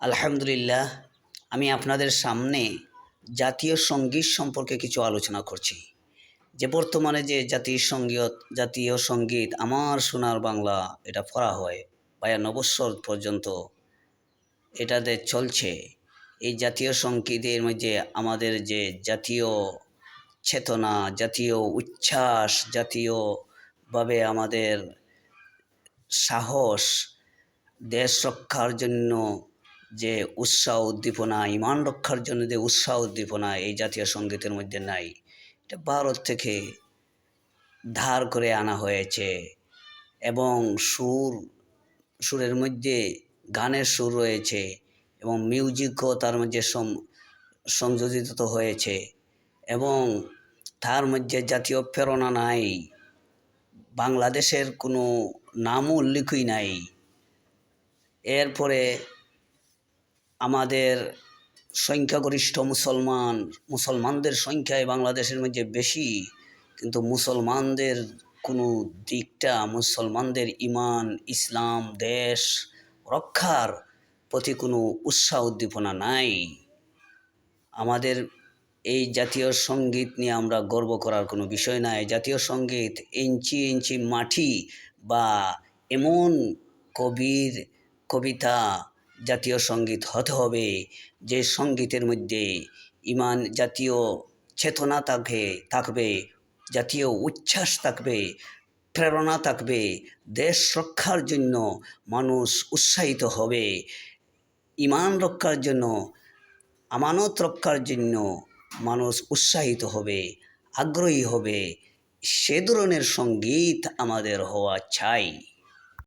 আলহামদুলিল্লাহ, আমি আপনাদের সামনে জাতীয় সংগীত সম্পর্কে কিছু আলোচনা করছি। যে বর্তমানে যে জাতীয় সংগীত জাতীয় সংগীত আমার সোনার বাংলা, এটা পড়া হয় বায়ান্ন বৎসর পর্যন্ত এটাতে চলছে। এই জাতীয় সঙ্গীতের মধ্যে আমাদের যে জাতীয় চেতনা, জাতীয় উচ্ছ্বাস জাতীয়ভাবে আমাদের সাহস, দেশ রক্ষার জন্য যে উৎসাহ উদ্দীপনা, ইমান রক্ষার জন্য যে উৎসাহ উদ্দীপনা, এই জাতীয় সঙ্গীতের মধ্যে নাই। এটা ভারত থেকে ধার করে আনা হয়েছে এবং সুর, সুরের মধ্যে গানের সুর রয়েছে এবং মিউজিকও তার মধ্যে সংযোজিত হয়েছে এবং তার মধ্যে জাতীয় প্রেরণা নাই। বাংলাদেশের কোনো নামও উল্লেখই নাই। এরপরে আমাদের সংখ্যাগরিষ্ঠ মুসলমান, মুসলমানদের সংখ্যায় বাংলাদেশের মধ্যে বেশি, কিন্তু মুসলমানদের কোনো দিকটা, মুসলমানদের ইমান, ইসলাম, দেশ রক্ষার প্রতি কোনো উৎসাহ উদ্দীপনা নাই। আমাদের এই জাতীয় সংগীত নিয়ে আমরা গর্ব করার কোনো বিষয় নাই। জাতীয় সংগীত ইঞ্চি ইঞ্চি মাটি বা এমন কবির, কবিতা জাতীয় সংগীত হতে হবে। যে সঙ্গীতের মধ্যে ইমান জাতীয় চেতনা থাকবে থাকবে, জাতীয় উচ্ছ্বাস থাকবে, প্রেরণা থাকবে, দেশ রক্ষার জন্য মানুষ উৎসাহিত হবে। ইমান রক্ষার জন্য, আমানত রক্ষার জন্য মানুষ উৎসাহিত হবে, আগ্রহী হবে। সে ধরনের সংগীত আমাদের হওয়া চাই।